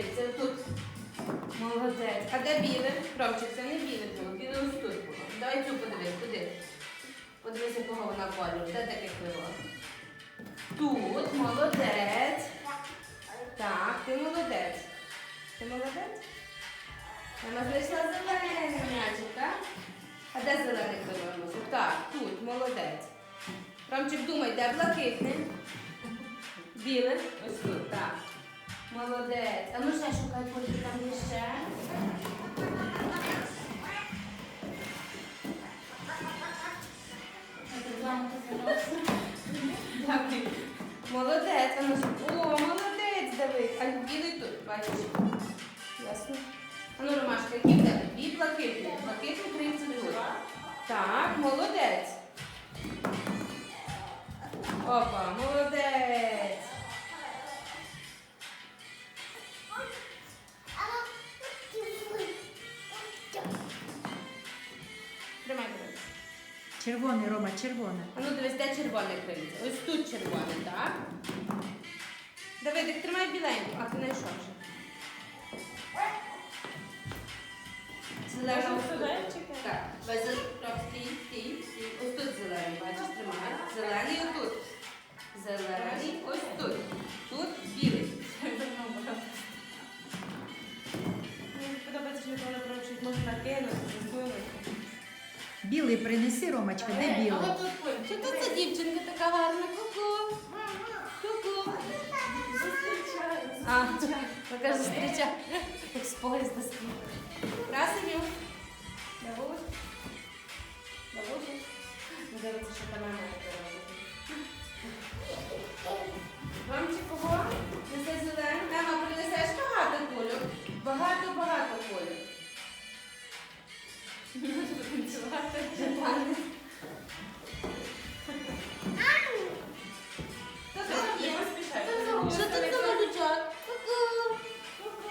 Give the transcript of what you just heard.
Дивіться, тут. Молодець. А де біле? Ромчик, це не біле було. Біле ось тут було. Давай цю подивись, куди? Подивись, якого вона кольору. Де таке крило? Тут, молодець. Так, ти молодець. Ти молодець? Мама знайшла зелений м'ячик, так? А де зелений крило? Так, тут, молодець. Ромчик, думай, де блакитне? Біле? Ось тут, так. Молодець. А ну ще шукай, куди там є ще. Молодець. А ну, О, молодець, Давид. А білий тут, бачиш? Ясно. А ну, Ромашка, які в тебе? Дві блакитні. Блакитні криється тут. Так, молодець. Опа, молодець. Тримай, Давид. Червоний, Рома, червоне. А ну дивись, де червоне крильце? Ось тут червоне, так? Давидик, тримай біленьку, а ти знайшов вже. Зелена ось тут. Так, без стій, стій, стій. Ось тут зелений, бачиш, тримай. Зелений отут. Зелений ось тут. Тут білий. Мені подобається, що Микола Промчик можна кинути. Білий принеси, Ромочка, де А білий? от тут Що тут за дівчинка така гарна? Ку-ку. Ку-ку. Зустрічаю! покажи, зустрічаю. Як з поїзда скільки. 是的